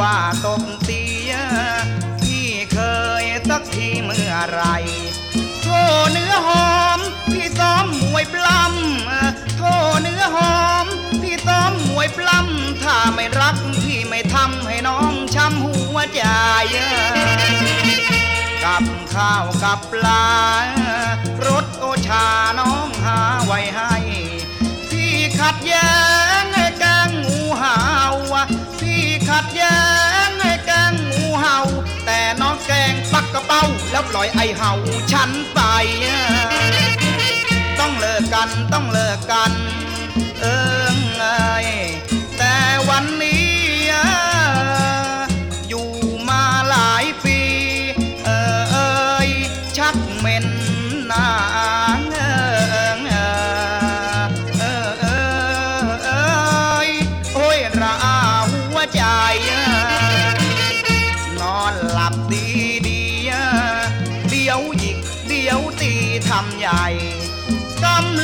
ว่าตบตีพี่เคยสักทีเมื่อไรโทเนื้อหอม พี่ซ้อมมวยปล้ำโทเนื้อหอม พี่ซ้อมมวยปล้ำถ้าไม่รักพี่ไม่ทำให้น้องช้ำหัวใจกับข้าวกับปลา อยไอเห่าฉันไป ต้องเลิกกันต้องเลิกกัน เอ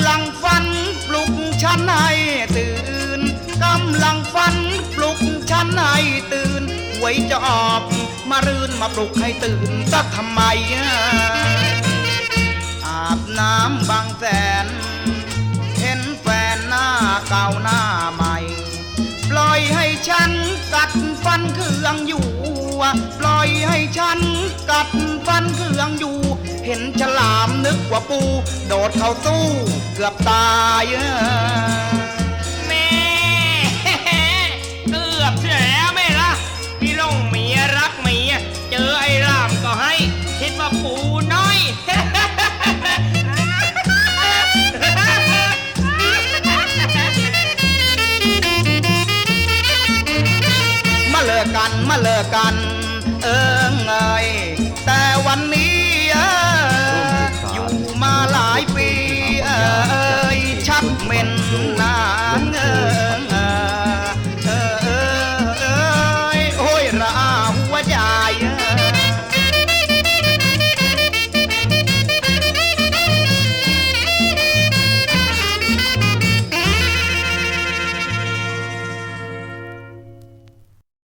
ลังฟันปลุกฉันให้ตื่น กำลังฟันปลุกฉันให้ตื่นหวยจะออกมารื่นมาปลุกให้ตื่นสักทำไม อาบน้ำบางแสน เห็นแฟนหน้าเก่าหน้าใหม่ ปล่อยให้ฉันกัดฟันเครื่องอยู่ ปล่อยให้ฉันกัดฟันเครื่องอยู่ เห็นฉลามนึกว่าปู โดดเข้าตู้เกือบตายแม่เกือบเสียแล้วแม่ละพี่ลงเมียรักเมียเจอไอ้รามก็ให้ คิดว่าปูน้อย มาเลิกกันมาเลิกกัน เอิงเอยแต่วันนี้